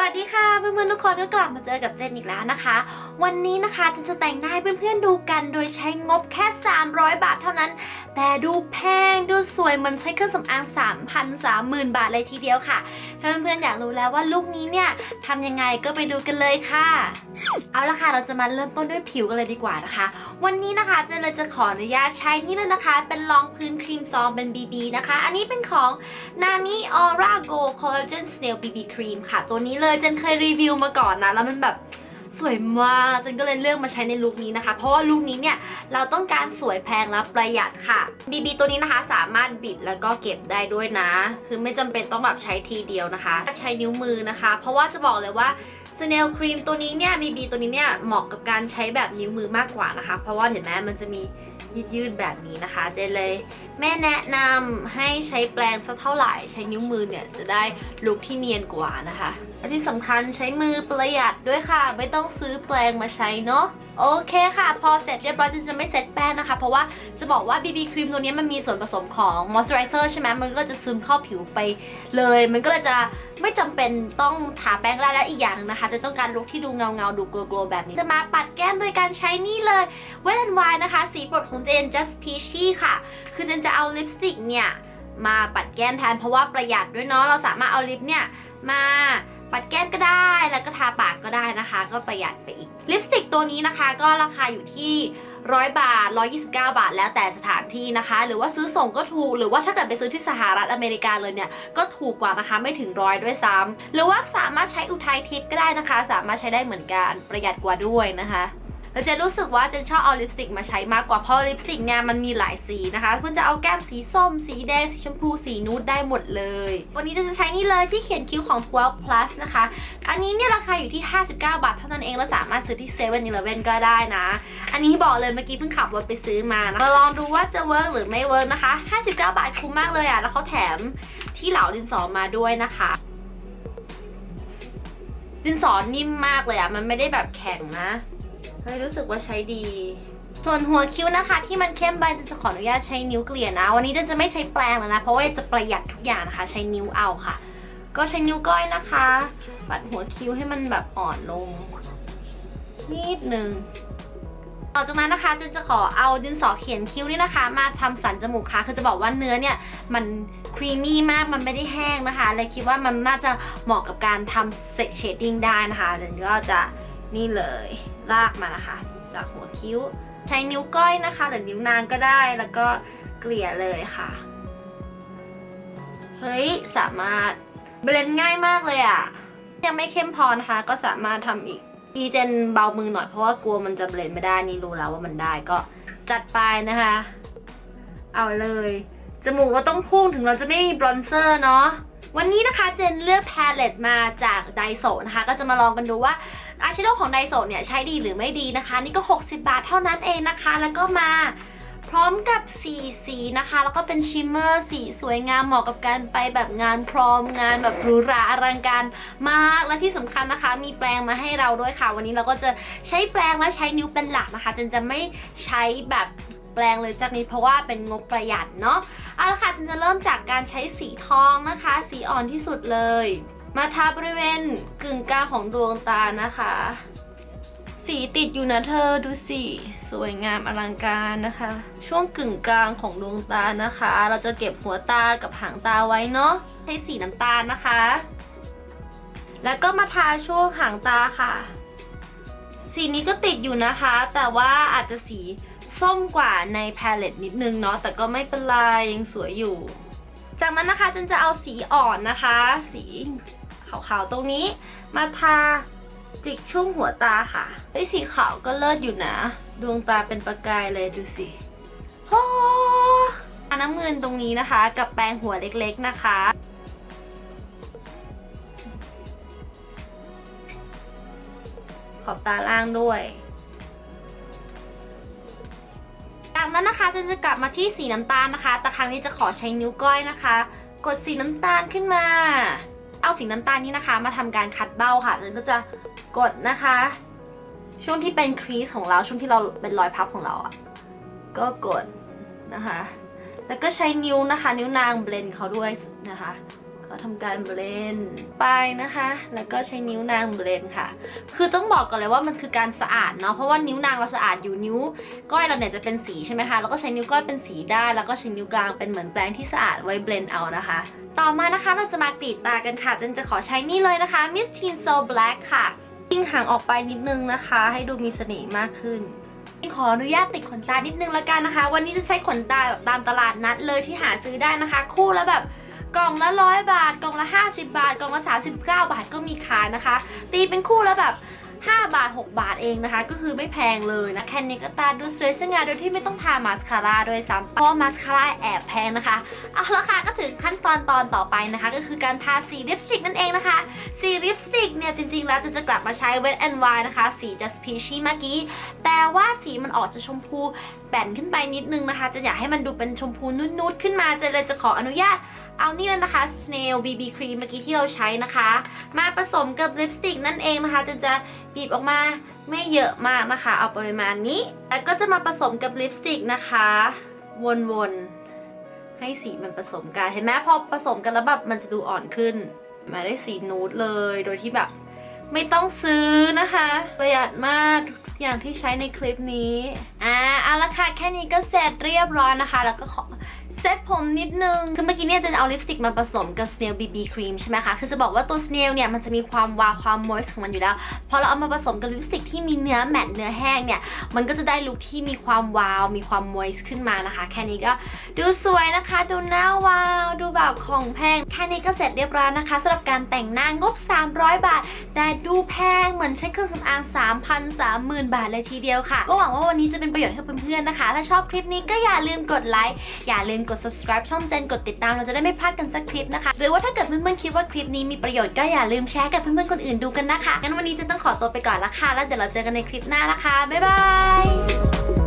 วัสดีค่ะเพื่อนๆทุกคนก็กลับมาเจอกับเจนอีกแล้วนะคะ วันนี้นะคะเจนจะแต่งหน้าให้เพื่อนๆดูกัน โดยใช้งบแค่ 300 บาทเท่านั้น แต่ดูแพงดูสวยเหมันใช้เครื่องสำอาง 3,000 30,000 บาทเลยทีเดียวค่ะ ถ้าเพื่อนๆอยากรู้แล้วว่าลุคนี้เนี่ยทำยังไงก็ไปดูกันเลยค่ะ เอาละค่ะเราจะมาเริ่มต้นด้วยผิวกันเลยดีกว่านะคะ วันนี้นะคะเจนเลยจะขออนุญาตใช้นี่เลยนะคะ เป็นรองพื้นครีมซองเป็น BB นะคะ อันนี้เป็นของ Nami Aura Go Collagen Snail BB Cream ค่ะตัวนี้เลยเจนเคยรีวิวมาก่อนนะ แล้วมันแบบสวยมากเจนก็เลยเลือกมาใช้ในลุคนี้นะคะ เพราะว่าลุคนี้เนี่ยเราต้องการสวยแพงและประหยัดค่ะ BB ตัวนี้นะคะสามารถบิดแล้วก็เก็บได้ด้วยนะ คือไม่จำเป็นต้องแบบใช้ทีเดียวนะคะ ใช้นิ้วมือนะคะ เพราะว่าจะบอกเลยว่าสเนลครีมตัวนี้เนี่ย BB ตัวนี้เนี่ยเหมาะกับการใช้แบบนิ้วมือมากกว่านะคะ เพราะว่าเห็นไหมมันจะมียืดๆแบบนี้นะคะ เจนเลยแม่แนะนำให้ใช้แปรงสักเท่าไหร่ใช้นิ้วมือเนี่ยจะได้ลุคที่เนียนกว่านะคะและที่สำคัญใช้มือประหยัดด้วยค่ะ ไม่ต้องซื้อแปรงมาใช้เนาะโอเคค่ะ พอเสร็จเรียบร้อยเจนจะไม่เซ็ตแป้งนะคะ เพราะว่าจะบอกว่า BB ครีมตัวนี้มันมีส่วนผสมของมอยส์เจอไรเซอร์ใช่ไหมมันก็จะซึมเข้าผิวไปเลย มันก็เลยจะไม่จำเป็นต้องทาแป้งได้และอีกอย่างนึงนะคะ จะต้องการลุคที่ดูเงาเงาๆดูโกลๆแบบนี้ จะมาปัดแก้มโดยการใช้นี่เลย w e t n w i นะคะ สีโปรดของเจน Just Peachy ค่ะ คือเจนจะเอาลิปสติกเนี่ย มาปัดแก้มแทนเพราะว่าประหยัดด้วยเนาะเราสามารถเอาลิปเนี่ยมาปัดแก้มก็ได้แล้วก็ทาปากก็ได้นะคะ ก็ประหยัดไปอีกลิปสติกตัวนี้นะคะก็ราคาอยู่ที่100บาท 129 บาท แล้วแต่สถานที่นะคะ หรือว่าซื้อส่งก็ถูก หรือว่าถ้าเกิดไปซื้อที่สหรัฐอเมริกาเลยเนี่ย ก็ถูกกว่านะคะไม่ถึงร้อยด้วยซ้ำหรือว่าสามารถใช้อุทัยทิพย์ก็ได้นะคะ สามารถใช้ได้เหมือนกันประหยัดกว่าด้วยนะคะ แล้วเจนรู้สึกว่าเจนชอบเอาลิปสติกมาใช้มากกว่าเพราะลิปสติกเนี่ยมันมีหลายสีนะคะเพื่อนจะเอาแก้มสีส้ม สีแดงสีชมพูสีนูดได้หมดเลย วันนี้เจนจะใช้นี่เลยที่เขียนคิ้วของ 12 plus นะคะ อันนี้เนี่ยราคาอยู่ที่ 59 บาทเท่านั้นเองแล้วสามารถซื้อที่7 e เ e ่ e อก็ได้นะ อันนี้บอกเลยเมื่อกี้เพิ่งขับรถไปซื้อมานะมาลองดูว่าจะเวิร์กหรือไม่เวิร์กนะคะ 59 บาทคุ้มมากเลยอะแล้วเขาแถมที่เหลาดินสอมาด้วยนะคะดินสอนิ่มมากเลยอะมันไม่ได้แบบแข็งนะ เฮ้ยรู้สึกว่าใช้ดี ส่วนหัวคิ้วนะคะ ที่มันเข้มไปจะขออนุญาตใช้นิ้วเกลี่ยนะ วันนี้เจนจะไม่ใช้แปรงแล้วนะ เพราะว่าจะประหยัดทุกอย่างนะคะ ใช้นิ้วเอาค่ะ ก็ใช้นิ้วก้อยนะคะ ปัดหัวคิ้วให้มันแบบอ่อนลง นิดนึงต่อจากนั้นนะคะเจนจะขอเอาดินสอเขียนคิ้วนี่นะคะ มาทำสันจมูกค่ะ คือจะบอกว่าเนื้อเนี่ยมันครีมมี่มากมันไม่ได้แห้งนะคะเลยคิดว่ามันน่าจะเหมาะกับการทำเซตเชดดิ้งได้นะคะเจนก็จะ นี่เลยลากมานะคะ จากหัวคิ้ว ใช้นิ้วก้อยนะคะ หรือนิ้วนางก็ได้แล้วก็เกลี่ยเลยค่ะ เฮ้ย สามารถเบลนด์ง่ายมากเลยอะ่ะ ยังไม่เข้มพอนะคะ ก็สามารถทำอีกดีเจนเบามือหน่อยเพราะว่ากลัวมันจะเบลนด์ไม่ได้นี่รู้แล้วว่ามันได้ก็จัดไปนะคะ เอาเลย จมูกเราต้องพุ่งถึงเราจะไม่มีบรอนเซอร์เนาะ วันนี้นะคะเจนเลือกแพลเลตมาจากไดโซนะคะ ก็จะมาลองกันดูว่าอายแชโดของไดโซเนี่ยใช้ดีหรือไม่ดีนะคะ นี่ก็ 60 บาทเท่านั้นเองนะคะ แล้วก็มาพร้อมกับสีสีนะคะ แล้วก็เป็นชิมเมอร์สีสวยงามเหมาะกับการไปแบบงานพร้อมงานแบบหรูหราอลังการมากและที่สำคัญนะคะ มีแปรงมาให้เราด้วยค่ะ วันนี้เราก็จะใช้แปรงและใช้นิ้วเป็นหลักนะคะเจนจะไม่ใช้แบบ แปรงเลยจากนี้เพราะว่าเป็นงบประหยัดเนาะเอาละค่ะเจนจะเริ่มจากการใช้สีทองนะคะ สีอ่อนที่สุดเลย มาทาบริเวณกึ่งกลางของดวงตานะคะ สีติดอยู่นะเธอดูสิสวยงามอลังการนะคะ ช่วงกึ่งกลางของดวงตานะคะ เราจะเก็บหัวตากับหางตาไว้เนาะใช้สีน้ำตาลนะคะ แล้วก็มาทาช่วงหางตาค่ะ สีนี้ก็ติดอยู่นะคะ แต่ว่าอาจจะสี ส้มกว่าในแพลเลตนิดนึงเนาะแต่ก็ไม่เป็นไรยังสวยอยู่ จากนั้นนะคะจันจะเอาสีอ่อนนะคะ สีขาวๆตรงนี้มาทาจิกช่วงหัวตาค่ะไอ้ยสีขาวก็เลิศอยู่นะ ดวงตาเป็นประกายเลยดูสิโอ้อันน้ำเงินตรงนี้นะคะ กับแปรงหัวเล็กๆนะคะขอบตาล่างด้วย นั้นนะคะเจนจะกลับมาที่สีน้ำตาลนะคะ แต่ครั้งนี้จะขอใช้นิ้วก้อยนะคะ กดสีน้ำตาลขึ้นมา เอาสีน้ำตาลนี้นะคะ มาทำการคัดเบ้าค่ะเจนก็จะกดนะคะ ช่วงที่เป็นครีสของเราช่วงที่เราเป็นรอยพับของเราอะ่ะก็กดนะคะ แล้วก็ใช้นิ้วนะคะ นิ้วนางเบลนเขาด้วยนะคะ ก็ทำการเบลนด์ไปนะคะ แล้วก็ใช้นิ้วนางเบลนด์ค่ะ คือต้องบอกก่อนเลยว่ามันคือการสะอาดเนาะ เพราะว่านิ้วนางเราสะอาดอยู่นิ้ว ก้อยเราเนี่ยจะเป็นสีใช่ไหมคะ แล้วก็ใช้นิ้วก้อยเป็นสีได้ แล้วก็ใช้นิ้วกลางเป็นเหมือนแปรงที่สะอาดไว้เบลนด์เอานะคะ ต่อมานะคะเราจะมากรีดตากันค่ะ เจนจะขอใช้นี่เลยนะคะ Miss Teen So Black ค่ะยิ่งห่างออกไปนิดนึงนะคะ ให้ดูมีเสน่ห์มากขึ้นขออนุญาตติดขนตานิดนึงและกันนะคะ วันนี้จะใช้ขนตาแบบตามตลาดนัดเลยที่หาซื้อได้นะคะ คู่แล้วแบบ กล่องละร้อยบาท กล่องละ 50 บาท กล่องละ 39 บาทก็มีขายนะคะ ตีเป็นคู่แล้วแบบ5 บาท 6 บาทเองนะคะ ก็คือไม่แพงเลยนะแค่นี้ก็ตาดูสวยสง่าโดยที่ไม่ต้องทามาสคาร่าด้วยซ้ำเพราะมาสคาร่าแอบแพงนะคะเอาละค่ะก็ถึงขั้นตอนตอนต่อไปนะคะ ก็คือการทาสีลิปสติกนั่นเองนะคะสีลิปสติกเนี่ยจริงๆ แล้วจะจะกลับมาใช้ Wet n Wild นะคะ สี just peach เมื่อกี้ แต่ว่าสีมันออกจะชมพูแป่นขึ้นไปนิดนึงนะคะ จะอยากให้มันดูเป็นชมพูนุ่ดๆขึ้นมาจะเลยจะขออนุญาต เอานี่เลยนะคะ Snail BB Cream เมื่อกี้ที่เราใช้นะคะ มาผสมกับลิปสติกนั่นเองนะคะจะจะบีบออกมาไม่เยอะมากนะคะ เอาปริมาณนี้ แล้วก็จะมาผสมกับลิปสติกนะคะ วนๆ ให้สีมันผสมกัน เห็นไหมพอผสมกันแล้วแบบมันจะดูอ่อนขึ้น มาได้สีนูดเลย โดยที่แบบไม่ต้องซื้อนะคะ ประหยัดมากทุกอย่างที่ใช้ในคลิปนี้ อ่า เอาละค่ะ แค่นี้ก็เสร็จเรียบร้อยนะคะ แล้วก็ขอเซตผมนิดนึง คือเมื่อกี้เนี่ยจะเอาลิปสติกมาผสมกับ Snail BB Cream ใช่ไหมคะ คือจะบอกว่าตัว Snail เนี่ยมันจะมีความวาวความ moist ของมันอยู่แล้ว พอเราเอามาผสมกับลิปสติกที่มีเนื้อแมตต์เนื้อแห้งเนี่ย มันก็จะได้ลุคที่มีความวาว มีความ moist ขึ้นมานะคะ แค่นี้ก็ดูสวยนะคะ ดูหน้าวาว ดูแบบของแพง แค่นี้ก็เสร็จเรียบร้อยนะคะสำหรับการแต่งหน้างบ 300 บาท แต่ดูแพงเหมือนใช้เครื่องสำอาง 3,000 30,000 บาทเลยทีเดียวค่ะ ก็หวังว่าวันนี้จะเป็นประโยชน์ให้เพื่อนๆนะคะ ถ้าชอบคลิปนี้ก็อย่าลืมกดไลค์ อย่าลืมกด subscribe ช่องเจนกดติดตามเราจะได้ไม่พลาดกันสักคลิปนะคะ หรือว่าถ้าเกิดเพื่อนๆคิดว่าคลิปนี้มีประโยชน์ก็อย่าลืมแชร์กับเพื่อนๆคนอื่นดูกันนะคะงั้นวันนี้เจนต้องขอตัวไปก่อนละค่ะแล้วเดี๋ยวเราเจอกันในคลิปหน้านะคะบ๊ายบาย